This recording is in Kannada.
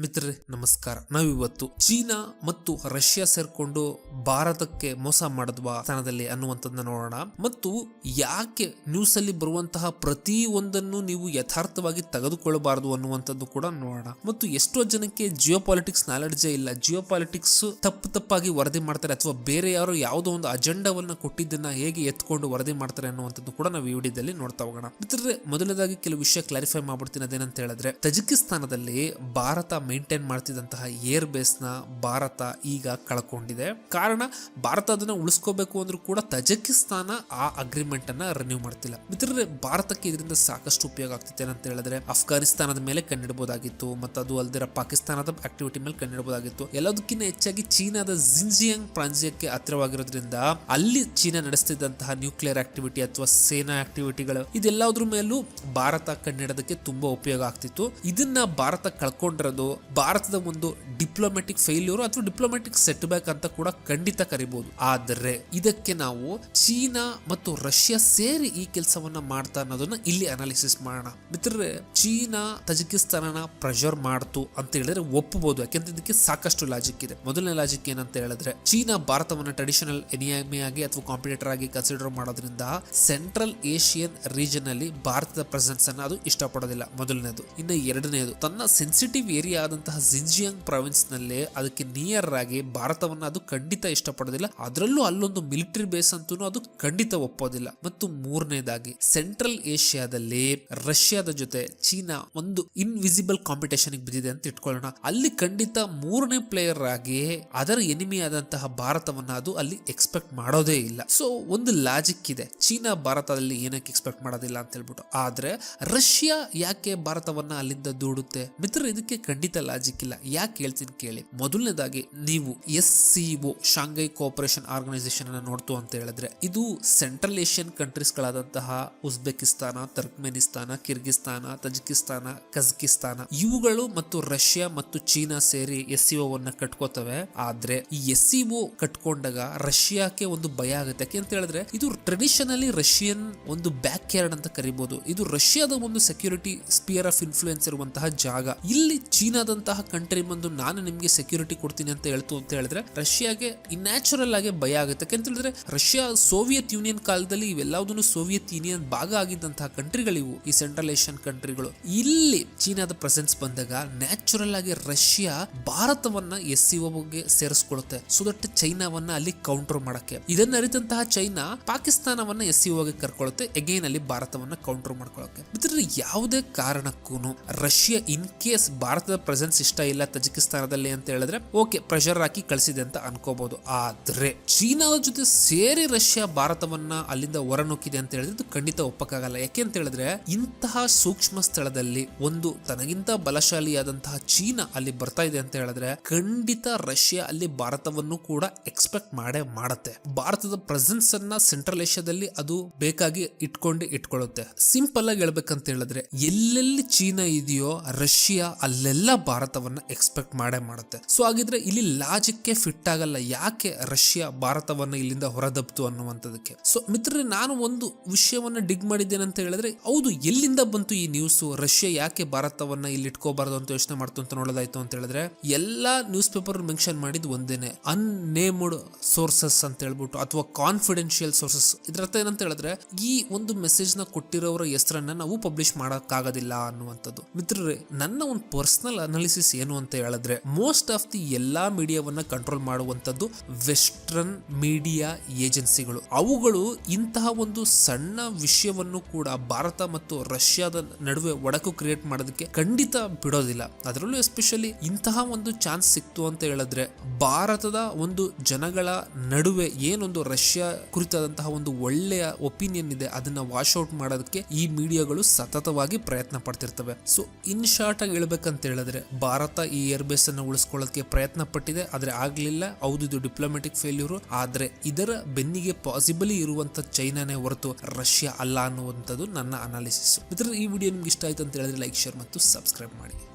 ಮಿತ್ರರೇ, ನಮಸ್ಕಾರ. ನಾವಿವತ್ತು ಚೀನಾ ಮತ್ತು ರಷ್ಯಾ ಸೇರ್ಕೊಂಡು ಭಾರತಕ್ಕೆ ಮೋಸ ಮಾಡಿದ್ವಾ ಸ್ಥಾನದಲ್ಲಿ ಅನ್ನುವಂಥದ್ದನ್ನ ನೋಡೋಣ. ಮತ್ತು ಯಾಕೆ ನ್ಯೂಸ್ ಅಲ್ಲಿ ಬರುವಂತಹ ಪ್ರತಿ ಒಂದನ್ನು ನೀವು ಯಥಾರ್ಥವಾಗಿ ತೆಗೆದುಕೊಳ್ಳಬಾರದು ಅನ್ನುವಂಥದ್ದು ಕೂಡ ನೋಡೋಣ. ಮತ್ತು ಎಷ್ಟೋ ಜನಕ್ಕೆ ಜಿಯೋ ಪಾಲಿಟಿಕ್ಸ್ ನಾಲೆಡ್ಜೇ ಇಲ್ಲ. ಜಿಯೋ ಪಾಲಿಟಿಕ್ಸ್ ತಪ್ಪು ತಪ್ಪಾಗಿ ವರದಿ ಮಾಡ್ತಾರೆ ಅಥವಾ ಬೇರೆ ಯಾರು ಯಾವುದೋ ಒಂದು ಅಜೆಂಡಾವನ್ನ ಕೊಟ್ಟಿದ್ದನ್ನ ಹೇಗೆ ಎತ್ಕೊಂಡು ವರದಿ ಮಾಡ್ತಾರೆ ಅನ್ನುವಂಥದ್ದು ಕೂಡ ನಾವು ಈ ವಿಡಿಯೋದಲ್ಲಿ ನೋಡ್ತಾ ಹೋಗೋಣ. ಮಿತ್ರರೇ, ಮೊದಲನೇದಾಗಿ ಕೆಲವು ವಿಷಯ ಕ್ಲಾರಿಫೈ ಮಾಡ್ಬಿಡ್ತೀನಿ ಅದೇನಂತ ಹೇಳಿದ್ರೆ, ತಜಿಕಿಸ್ತಾನದಲ್ಲಿ ಭಾರತ ಮೇಂಟೈನ್ ಮಾಡ್ತಿದ್ದಂತಹ ಏರ್ ಬೇಸ್ನ ಭಾರತ ಈಗ ಕಳ್ಕೊಂಡಿದೆ. ಕಾರಣ ಭಾರತ ಅದನ್ನ ಉಳಿಸ್ಕೋಬೇಕು ಅಂದ್ರೂ ಕೂಡ ತಜಕಿಸ್ತಾನ ಆ ಅಗ್ರಿಮೆಂಟ್ ಅನ್ನ ರಿನ್ಯೂ ಮಾಡ್ತಿಲ್ಲ. ಮಿತ್ರರೇ, ಭಾರತಕ್ಕೆ ಇದರಿಂದ ಸಾಕಷ್ಟು ಉಪಯೋಗ ಆಗ್ತಿದೆ ಅಂತ ಹೇಳಿದ್ರೆ, ಅಫ್ಘಾನಿಸ್ತಾನದ ಮೇಲೆ ಕಣ್ಣಿಡಬಹುದಾಗಿತ್ತು ಮತ್ತು ಅದು ಅಲ್ದಿರ ಪಾಕಿಸ್ತಾನದ ಆಕ್ಟಿವಿಟಿ ಮೇಲೆ ಕಣ್ಣಿಡಬಹುದಾಗಿತ್ತು ಎಲ್ಲದಕ್ಕಿಂತ ಹೆಚ್ಚಾಗಿ ಚೀನಾದ ಜಿನ್ಜಿಯಾಂಗ್ ಪ್ರಾಂತ್ಯಕ್ಕೆ ಹತ್ತಿರವಾಗಿರೋದ್ರಿಂದ ಅಲ್ಲಿ ಚೀನಾ ನಡೆಸ್ತಿದ್ದಂತಹ ನ್ಯೂಕ್ಲಿಯರ್ ಆಕ್ಟಿವಿಟಿ ಅಥವಾ ಸೇನಾ ಆಕ್ಟಿವಿಟಿಗಳು ಇದೆಲ್ಲದ್ರ ಮೇಲೂ ಭಾರತ ಕಣ್ಣಿಡೋದಕ್ಕೆ ತುಂಬಾ ಉಪಯೋಗ ಆಗ್ತಿತ್ತು. ಇದನ್ನ ಭಾರತ ಕಳ್ಕೊಂಡಿರೋದು ಭಾರತದ ಒಂದು ಡಿಪ್ಲೊಮ್ಯಾಟಿಕ್ ಫೇಲ್ಯೂರ್ ಅಥವಾ ಡಿಪ್ಲೊಮ್ಯಾಟಿಕ್ ಸೆಟ್ ಬ್ಯಾಕ್ ಅಂತ ಕೂಡ ಖಂಡಿತ ಕರಿಬಹುದು ಆದರೆ ಇದಕ್ಕೆ ನಾವು ಚೀನಾ ಮತ್ತು ರಷ್ಯಾ ಸೇರಿ ಈ ಕೆಲಸವನ್ನ ಮಾಡ್ತಾ ಅನ್ನೋದನ್ನ ಇಲ್ಲಿ ಅನಾಲಿಸಿಸ್ ಮಾಡೋಣ. ಮಿತ್ರರೇ, ಚೀನಾ ತಜಿಕಿಸ್ತಾನನ ಪ್ರೆಷರ್ ಮಾಡ್ತು ಅಂತ ಹೇಳಿದ್ರೆ ಒಪ್ಪಬಹುದು ಯಾಕೆಂದ್ರೆ ಇದಕ್ಕೆ ಸಾಕಷ್ಟು ಲಾಜಿಕ್ ಇದೆ. ಮೊದಲನೇ ಲಾಜಿಕ್ ಏನಂತ ಹೇಳಿದ್ರೆ, ಚೀನಾ ಭಾರತವನ್ನ ಟ್ರೆಡಿಷನಲ್ ಎನಿಯಾಮಿ ಆಗಿ ಅಥವಾ ಕಾಂಪಿಟೇಟರ್ ಆಗಿ ಕನ್ಸಿಡರ್ ಮಾಡೋದ್ರಿಂದ ಸೆಂಟ್ರಲ್ ಏಷಿಯನ್ ರೀಜನ್ ಅಲ್ಲಿ ಭಾರತದ ಪ್ರೆಸೆನ್ಸ್ ಅನ್ನ ಅದು ಇಷ್ಟಪಡೋದಿಲ್ಲ. ಮೊದಲನೇದು. ಇನ್ನು ಎರಡನೇದು, ತನ್ನ ಸೆನ್ಸಿಟಿವ್ ಏರಿಯಾ ಆದಂತಹ ಜಿಂಜಿಯಾಂಗ್ ಪ್ರಾವಿನ್ಸ್ನಲ್ಲಿ ಅದಕ್ಕೆ ನಿಯರ್ ಆಗಿ ಭಾರತವನ್ನ ಅದು ಖಂಡಿತ ಇಷ್ಟಪಡೋದಿಲ್ಲ. ಅದರಲ್ಲೂ ಅಲ್ಲೊಂದು ಮಿಲಿಟರಿ ಬೇಸ್ ಅಂತೂ ಅದು ಖಂಡಿತ ಒಪ್ಪೋದಿಲ್ಲ. ಮತ್ತು ಮೂರನೇದಾಗಿ, ಸೆಂಟ್ರಲ್ ಏಷ್ಯಾದಲ್ಲಿ ರಷ್ಯಾದ ಜೊತೆ ಚೀನಾ ಒಂದು ಇನ್ವಿಸಿಬಲ್ ಕಾಂಪಿಟೇಷನ್ ಬಿದ್ದಿದೆ ಅಂತ ಇಟ್ಕೊಳ್ಳೋಣ. ಅಲ್ಲಿ ಖಂಡಿತ ಮೂರನೇ ಪ್ಲೇಯರ್ ಆಗಿ ಅದರ ಎನಿಮಿ ಆದಂತಹ ಭಾರತವನ್ನ ಅದು ಅಲ್ಲಿ ಎಕ್ಸ್ಪೆಕ್ಟ್ ಮಾಡೋದೇ ಇಲ್ಲ. ಸೊ ಒಂದು ಲಾಜಿಕ್ ಇದೆ. ಚೀನಾ ಭಾರತದಲ್ಲಿ ಏನಕ್ಕೆ ಎಕ್ಸ್ಪೆಕ್ಟ್ ಮಾಡೋದಿಲ್ಲ ಅಂತ ಹೇಳ್ಬಿಟ್ಟು. ಆದ್ರೆ ರಷ್ಯಾ ಯಾಕೆ ಭಾರತವನ್ನ ಅಲ್ಲಿಂದ ದೂಡುತ್ತೆ? ಮಿತ್ರ ಇದಕ್ಕೆ ಖಂಡಿತ ಲಾಜಿಕ್ ಇಲ್ಲ. ಯಾಕೆ ಹೇಳ್ತೀನಿ ಕೇಳಿ. ಮೊದಲನೇದಾಗಿ ನೀವು S C O Shanghai cooperation organisation ಅನ್ನ ನೋಡ್ತು ಅಂತ ಹೇಳಿದ್ರೆ, ಇದು central Asian countries ಗಳಾದಂತಹ Uzbekistan, Turkmenistan, Kyrgyzstan, Tajikistan, Kazakhstan ಇವುಗಳು ಮತ್ತು ರಷ್ಯಾ ಮತ್ತು ಚೀನಾ ಸೇರಿ ಎಸ್ ಸಿ ಒನ್ನ ಕಟ್ಕೋತವೆ. ಆದ್ರೆ ಈ ಎಸ್ ಸಿ ಒ ಕಟ್ಕೊಂಡಾಗ ರಷ್ಯಾಕ್ಕೆ ಒಂದು ಭಯ ಆಗುತ್ತೆ. ಯಾಕೆ ಅಂತ ಹೇಳಿದ್ರೆ, ಇದು ಟ್ರೆಡಿಷನಲಿ ರಷ್ಯನ್ ಒಂದು ಬ್ಯಾಕ್ ಯಾರ್ಡ್ ಅಂತ ಕರಿಬಹುದು ಇದು ರಷ್ಯಾದ ಒಂದು ಸೆಕ್ಯೂರಿಟಿ ಸ್ಪಿಯರ್ ಆಫ್ ಇನ್ಫ್ಲೂಯೆನ್ಸ್ ಇರುವಂತಹ ಜಾಗ. ಇಲ್ಲಿ ಚೀನಾದಂತಹ ಕಂಟ್ರಿ ಬಂದು ನಾನು ನಿಮ್ಗೆ ಸೆಕ್ಯೂರಿಟಿ ಕೊಡ್ತೀನಿ ಅಂತ ಹೇಳ್ತು ಅಂತ ಹೇಳಿದ್ರೆ, ರಷ್ಯಾಗೆ ನ್ಯಾಚುರಲ್ ಆಗಿ ಭಯ ಆಗುತ್ತೆ. ಯಾಕೆಂತ ಹೇಳಿದ್ರೆ, ರಷ್ಯಾ ಸೋವಿಯತ್ ಯೂನಿಯನ್ ಕಾಲದಲ್ಲಿ ಇವೆಲ್ಲದನ್ನು ಸೋವಿಯತ್ ಯೂನಿಯನ್ ಭಾಗ ಆಗಿದ್ದಂತಹ ಕಂಟ್ರಿಗಳಿವು ಈ ಸೆಂಟ್ರಲ್ ಏಷ್ಯನ್ ಕಂಟ್ರಿಗಳು ಇಲ್ಲಿ ಚೀನಾದ ಪ್ರೆಸೆನ್ಸ್ ಬಂದಾಗ ನ್ಯಾಚುರಲ್ ಆಗಿ ರಷ್ಯಾ ಭಾರತವನ್ನ ಎಸ್ ಬಗ್ಗೆ ಸೇರಿಸ್ಕೊಳ್ಳುತ್ತೆ ಸೊ ದಟ್ ಚೈನಾವನ್ನ ಅಲ್ಲಿ ಕೌಂಟರ್ ಮಾಡಕ್ಕೆ. ಇದನ್ನ ಅರಿತಂತಹ ಚೈನಾ ಪಾಕಿಸ್ತಾನವನ್ನ ಎಸ್ ಸಿಒಗೆ ಕರ್ಕೊಳ್ಳುತ್ತೆ ಅಲ್ಲಿ ಭಾರತವನ್ನ ಕೌಂಟರ್ ಮಾಡ್ಕೊಳ್ಳೋಕೆ ಯಾವುದೇ ಕಾರಣಕ್ಕೂ ರಷ್ಯಾ ಇನ್ ಕೇಸ್ ಭಾರತದ ಪ್ರೆಸೆನ್ಸ್ ಇಷ್ಟ ಇಲ್ಲ ತಜಿಕಿಸ್ತಾನದಲ್ಲಿ ಅಂತ ಹೇಳಿದ್ರೆ, ಓಕೆ ಪ್ರೆಷರ್ ಹಾಕಿ ಕಳಿಸಿದೆ ಅಂತ ಅನ್ಕೋಬಹುದು ಆದ್ರೆ, ಚೀನಾದ ಜೊತೆ ಸೇರಿ ರಷ್ಯಾ ಭಾರತವನ್ನ ಅಲ್ಲಿಂದ ಹೊರನುಕ್ಕಿದೆ ಅಂತ ಹೇಳಿದ್ರೆ ಇದು ಖಂಡಿತ ಒಪ್ಪಕ್ಕಾಗಲ್ಲ. ಯಾಕೆ ಅಂತ ಹೇಳಿದ್ರೆ, ಇಂತಹ ಸೂಕ್ಷ್ಮ ಸ್ಥಳದಲ್ಲಿ ಒಂದು ತನಗಿಂತ ಬಲಶಾಲಿಯಾದಂತಹ ಚೀನಾ ಅಲ್ಲಿ ಬರ್ತಾ ಇದೆ ಅಂತ ಹೇಳಿದ್ರೆ, ಖಂಡಿತ ರಷ್ಯಾ ಅಲ್ಲಿ ಭಾರತವನ್ನು ಕೂಡ ಎಕ್ಸ್ಪೆಕ್ಟ್ ಮಾಡೇ ಮಾಡುತ್ತೆ. ಭಾರತದ ಪ್ರೆಸೆನ್ಸ್ ಅನ್ನ ಸೆಂಟ್ರಲ್ ಏಷ್ಯಾದಲ್ಲಿ ಅದು ಬೇಕಾಗಿ ಇಟ್ಕೊಂಡು ಇಟ್ಕೊಳ್ಳುತ್ತೆ. ಸಿಂಪಲ್ ಆಗಿ ಹೇಳ್ಬೇಕಂತ ಹೇಳಿದ್ರೆ, ಎಲ್ಲೆಲ್ಲಿ ಚೀನಾ ಇದೆಯೋ, ರಷ್ಯಾ ಅಲ್ಲೆಲ್ಲ ಭಾರತವನ್ನ ಎಕ್ಸ್ಪೆಕ್ಟ್ ಮಾಡೇ ಮಾಡುತ್ತೆ. ಸೊ ಹಾಗಿದ್ರೆ ಇಲ್ಲಿ ಲಾಜಿಕ್ಗೆ ಫಿಟ್ ಆಗಲ್ಲ. ಯಾಕೆ ರಷ್ಯಾ ಭಾರತವನ್ನ ಇಲ್ಲಿಂದ ಹೊರದಬ್ತು ಅನ್ನುವಂಥದಕ್ಕೆ? ಸೊ ಮಿತ್ರರೇ, ನಾನು ಒಂದು ವಿಷಯವನ್ನ ಡಿಗ್ ಮಾಡಿದ್ದೇನೆ ಅಂತ ಹೇಳಿದ್ರೆ, ಹೌದು, ಎಲ್ಲಿಂದ ಬಂತು ಈ ನ್ಯೂಸ್ ರಷ್ಯಾ ಯಾಕೆ ಭಾರತವನ್ನ ಇಲ್ಲಿ ಇಟ್ಕೋಬಾರದು ಅಂತ ಯೋಚನೆ ಮಾಡ್ತು ಅಂತ ನೋಡೋದಾಯ್ತು ಅಂತ ಹೇಳಿದ್ರೆ, ಎಲ್ಲಾ ನ್ಯೂಸ್ ಪೇಪರ್ ಮೆನ್ಷನ್ ಮಾಡಿದ್ ಒಂದೇನೆ ಅನ್ನೇಮ್ಡ್ ಸೋರ್ಸಸ್ ಅಂತ ಹೇಳ್ಬಿಟ್ಟು, ಅಥವಾ ಕಾನ್ಫಿಡೆನ್ಶಿಯಲ್ ಸೋರ್ಸಸ್ ಇದ್ರ ಅರ್ಥ ಏನಂತ ಹೇಳಿದ್ರೆ, ಈ ಒಂದು ಮೆಸೇಜ್ನ ಕೊಟ್ಟಿರೋರ ಹೆಸರನ್ನ ನಾವು ಪಬ್ಲಿಷ್ ಮಾಡೋಕ್ಕಾಗೋದಿಲ್ಲ ಅನ್ನುವಂಥದ್ದು. ಮಿತ್ರರೇ, ನನ್ನ ಒಂದು ಪರ್ಸನಲ್ ಅನಾಲಿಸಿಸ್ ಏನು ಅಂತ ಹೇಳಿದ್ರೆ ಮೋಸ್ಟ್ ಆಫ್ ದಿ ಎಲ್ಲಾ ಮೀಡಿಯಾವನ್ನ ಕಂಟ್ರೋಲ್ ಮಾಡುವಂತದ್ದು ವೆಸ್ಟರ್ನ್ ಮೀಡಿಯಾ ಏಜೆನ್ಸಿಗಳು ಅವುಗಳು ಇಂತಹ ಒಂದು ಸಣ್ಣ ವಿಷಯವನ್ನು ಕೂಡ ಭಾರತ ಮತ್ತು ರಷ್ಯಾದ ನಡುವೆ ಒಡಕು ಕ್ರಿಯೇಟ್ ಮಾಡೋದಕ್ಕೆ ಖಂಡಿತ ಬಿಡೋದಿಲ್ಲ. ಅದರಲ್ಲೂ ಎಸ್ಪೆಷಲಿ ಇಂತಹ ಒಂದು ಚಾನ್ಸ್ ಸಿಕ್ತು ಅಂತ ಹೇಳಿದ್ರೆ, ಭಾರತದ ಒಂದು ಜನಗಳ ನಡುವೆ ಏನೊಂದು ರಷ್ಯಾ ಕುರಿತಾದಂತಹ ಒಂದು ಒಳ್ಳೆಯ ಒಪಿನಿಯನ್ ಇದೆ, ಅದನ್ನ ವಾಶ್ ಔಟ್ ಮಾಡೋದಕ್ಕೆ ಈ ಮೀಡಿಯಾಗಳು ಸತತವಾಗಿ ಪ್ರಯತ್ನ ಪಡ್ತಿರ್ತವೆ. ಸೊ ಇನ್ ಶಾರ್ಟ್ ಆಗಿ ಹೇಳ್ಬೇಕಂತ ಹೇಳಿದ್ರೆ ಭಾರತ ಈ ಏರ್ ಬೇಸ್ ಅನ್ನು ಉಳಿಸ್ಕೊಳ್ಳೋಕೆ ಪ್ರಯತ್ನ ಪಟ್ಟಿದೆ ಆದ್ರೆ ಆಗ್ಲಿಲ್ಲ. ಹೌದು, ಇದು ಡಿಪ್ಲೊಮ್ಯಾಟಿಕ್ ಫೇಲ್ಯೂರ್ ಆದ್ರೆ ಇದರ ಬೆನ್ನಿಗೆ ಪಾಸಿಬಲಿ ಇರುವಂತ ಚೈನಾನೇ ಹೊರತು ರಷ್ಯಾ ಅಲ್ಲ ಅನ್ನುವಂಥದ್ದು ನನ್ನ ಅನಾಲಿಸಿಸ್ ಈ ವಿಡಿಯೋ ನಿಮ್ಗೆ ಇಷ್ಟ ಆಯ್ತು ಅಂತ ಹೇಳಿದ್ರೆ ಲೈಕ್ ಶೇರ್ ಮತ್ತು ಸಬ್ಸ್ಕ್ರೈಬ್ ಮಾಡಿ.